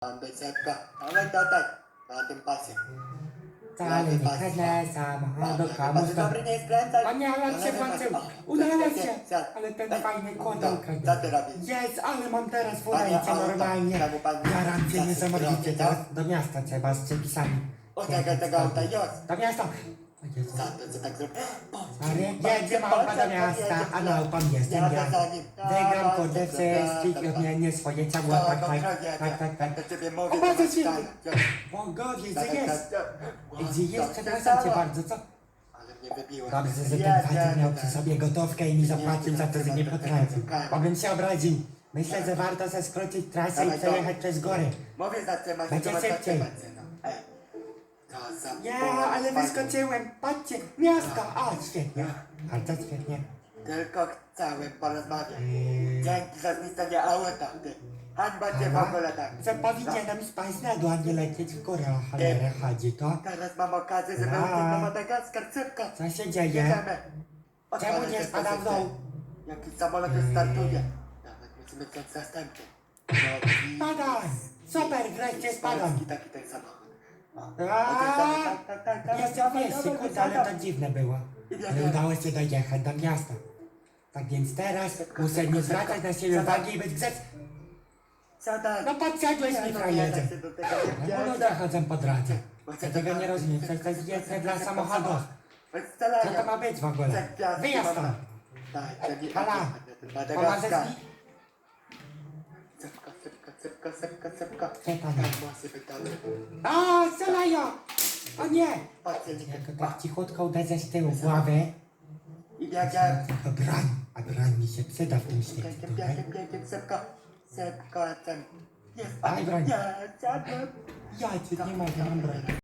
Tam być szybko. Ale tutaj, na tym pasie. Wcale nie kradnę samochodu Bardzo komuś to... dobry, nie skręcaj. A nie, ale się. Udało się. Ale ten fajny robisz? Jest, ale mam teraz auto, normalnie. temu pan- Gwarancję niesamowicie. co? Teraz do miasta trzeba z przepisami. Tego. Do miasta. Za co tak zrobił. Stary, jedzie małpa do miasta, a małpą jestem ja. Wygram kurde wszystkich i odmienię swoje ciało. Tak, tak, tak, tak, tak. Do ciebie mówię, O, bardzo świetnie. Tak, gdzie tak, jest? tak. Gdzie jest? Przepraszam cię bardzo, co? Ale mnie wybiło. Dobrze, że ten facet miał przy sobie gotówkę i mi zapłacił za to, że nie potrafił. Obym się obraził. Myślę, że warto ze skrócić trasę i przejechać przez góry. Mówię, zatrzymać Będzie trzeba szybciej. zatrzymać się, no. Ej. To za Ja, ale wyskoczyłem. Patrzcie, miasto. O, świetnie. Bardzo świetnie. Tylko chciałem porozmawiać. Eee, Dzięki za zniszczenie auta, ty. Hańba cię w Aha. ogóle tak. Że powinienem spać na dół, a nie lecieć w górę. O cholerę chodzi to. Teraz mam okazję, żeby uciec na Madagaskar. Szybko. Co się dzieje? Jedziemy. Czemu Odpalę nie się spada w dół? Jaki samolot już startuje. Nawet musimy wziąć zastępny. No i... Spadaj! Super, wreszcie spadam. Polski taki ten samochód. Tak, tak, tak, tak. Jeszcze ale to dawaj. dziwne było. Ale udało się dojechać do miasta. Tak więc teraz muszę nie zwracać na siebie uwagi i być grzeczny. Siadaj. No podsiadłeś mi frajerze. tego nie No ludzie wpierdza. chodzą po drodze. Ja tego nie rozumiem, to jest jezdne dla samochodów. Co to ma być w ogóle? Wyjazd stąd. Hala, pomożesz mi? Szybko. Co tam? Tak, musi być dobry. O, nie! Nie Jako tak cichutko uderzę z tyłu w głowę. I biegiem. Tylko broń, a broń mi się przyda w tym świecie Biegiem, tutaj. biegiem, biegiem, szybko. Szybko, ten. Jest, Daj broń. Nie, siadłem. Ja cię nie mogę, mam broń.